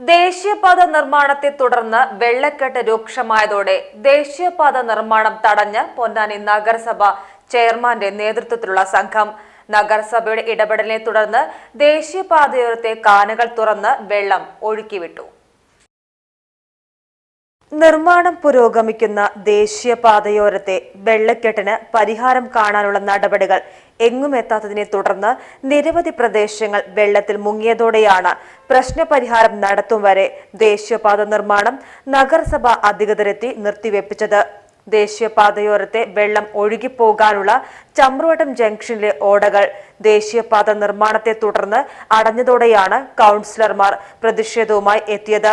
ദേശീയപാത നിർമ്മാണത്തെ തുടർന്ന് വെള്ളക്കെട്ട് രൂക്ഷമായതോടെ ദേശീയപാത നിർമ്മാണം തടഞ്ഞ് പൊന്നാനി നഗരസഭ ചെയർമാന്റെ നേതൃത്വത്തിലുള്ള സംഘം. നഗരസഭയുടെ ഇടപെടലിനെ തുടർന്ന് ദേശീയപാതയോരത്തെ കാനകൾ തുറന്ന് വെള്ളം ഒഴുക്കിവിട്ടു. നിർമ്മാണം പുരോഗമിക്കുന്ന ദേശീയപാതയോരത്തെ വെള്ളക്കെട്ടിന് പരിഹാരം കാണാനുള്ള നടപടികൾ എങ്ങുമെത്താത്തതിനെ തുടർന്ന് നിരവധി പ്രദേശങ്ങൾ വെള്ളത്തിൽ മുങ്ങിയതോടെയാണ് പ്രശ്നപരിഹാരം നടത്തും വരെ ദേശീയപാത നിർമ്മാണം നഗരസഭ അധികൃതരെത്തി നിർത്തിവെപ്പിച്ചത്. ദേശീയപാതയോരത്തെ വെള്ളം ഒഴുകിപ്പോകാനുള്ള ചമ്രുവട്ടം ജംഗ്ഷനിലെ ഓടകൾ ദേശീയപാത നിർമ്മാണത്തെ തുടർന്ന് അടഞ്ഞതോടെയാണ് കൗൺസിലർമാർ പ്രതിഷേധവുമായി എത്തിയത്.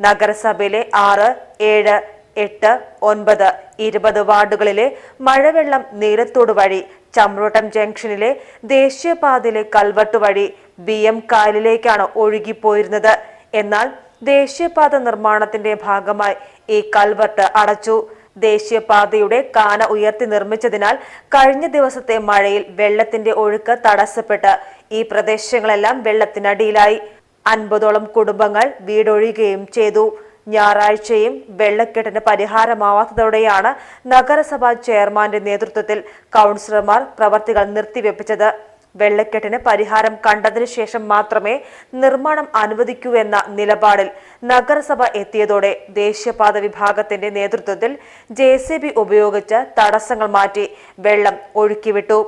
നഗരസഭയിലെ ആറ് ഏഴ് എട്ട് ഒൻപത് ഇരുപത് വാർഡുകളിലെ മഴവെള്ളം നീരത്തോട് വഴി ചമ്രോട്ടം ജംഗ്ഷനിലെ ദേശീയപാതയിലെ കൽവട്ട് വഴി ബി എം കായലിലേക്കാണ് ഒഴുകിപ്പോയിരുന്നത്. എന്നാൽ ദേശീയപാത നിർമ്മാണത്തിന്റെ ഭാഗമായി ഈ കൽവട്ട് അടച്ചു. ദേശീയപാതയുടെ കാന ഉയർത്തി നിർമ്മിച്ചതിനാൽ കഴിഞ്ഞ ദിവസത്തെ മഴയിൽ വെള്ളത്തിന്റെ ഒഴുക്ക് തടസ്സപ്പെട്ട്. ഈ പ്രദേശങ്ങളെല്ലാം വെള്ളത്തിനടിയിലായി. അൻപതോളം കുടുംബങ്ങൾ വീടൊഴിയുകയും ചെയ്തു. ഞായറാഴ്ചയും വെള്ളക്കെട്ടിന് പരിഹാരമാവാത്തതോടെയാണ് നഗരസഭാ ചെയർമാന്റെ നേതൃത്വത്തിൽ കൗൺസിലർമാർ പ്രവർത്തികൾ നിർത്തിവെപ്പിച്ചത്. വെള്ളക്കെട്ടിന് പരിഹാരം കണ്ടതിനു ശേഷം മാത്രമേ നിർമ്മാണം അനുവദിക്കൂ എന്ന നിലപാടിൽ നഗരസഭ എത്തിയതോടെ ദേശീയപാത വിഭാഗത്തിന്റെ നേതൃത്വത്തിൽ ജെ ഉപയോഗിച്ച് തടസ്സങ്ങൾ മാറ്റി വെള്ളം ഒഴുക്കിവിട്ടു.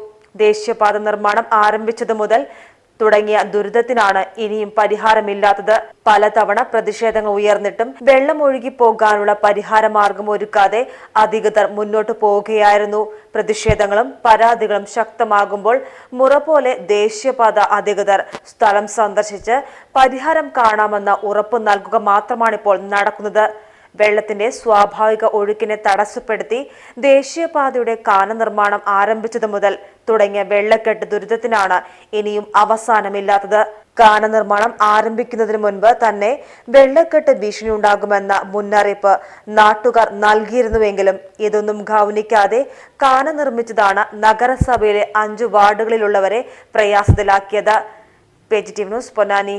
ദേശീയപാത നിർമ്മാണം ആരംഭിച്ചതു മുതൽ തുടങ്ങിയ ദുരിതത്തിനാണ് ഇനിയും പരിഹാരമില്ലാത്തത്. പലതവണ പ്രതിഷേധങ്ങൾ ഉയർന്നിട്ടും വെള്ളം ഒഴുകി പോകാനുള്ള പരിഹാര മാർഗം ഒരുക്കാതെ അധികൃതർ മുന്നോട്ടു പോവുകയായിരുന്നു. പ്രതിഷേധങ്ങളും പരാതികളും ശക്തമാകുമ്പോൾ മുറ പോലെ ദേശീയപാത അധികൃതർ സ്ഥലം സന്ദർശിച്ച് പരിഹാരം കാണാമെന്ന ഉറപ്പ് നൽകുക മാത്രമാണിപ്പോൾ നടക്കുന്നത്. വെള്ളത്തിന്റെ സ്വാഭാവിക ഒഴുക്കിനെ തടസ്സപ്പെടുത്തി ദേശീയപാതയുടെ കാന നിർമ്മാണം ആരംഭിച്ചതു മുതൽ തുടങ്ങിയ വെള്ളക്കെട്ട് ദുരിതത്തിനാണ് ഇനിയും അവസാനമില്ലാത്തത്. കാന നിർമ്മാണം ആരംഭിക്കുന്നതിന് മുൻപ് തന്നെ വെള്ളക്കെട്ട് ഭീഷണി ഉണ്ടാകുമെന്ന മുന്നറിയിപ്പ് നാട്ടുകാർ നൽകിയിരുന്നുവെങ്കിലും ഇതൊന്നും ഗൗനിക്കാതെ കാന നിർമ്മിച്ചതാണ് നഗരസഭയിലെ അഞ്ചു വാർഡുകളിലുള്ളവരെ പ്രയാസത്തിലാക്കിയത്. Positive news Ponnani.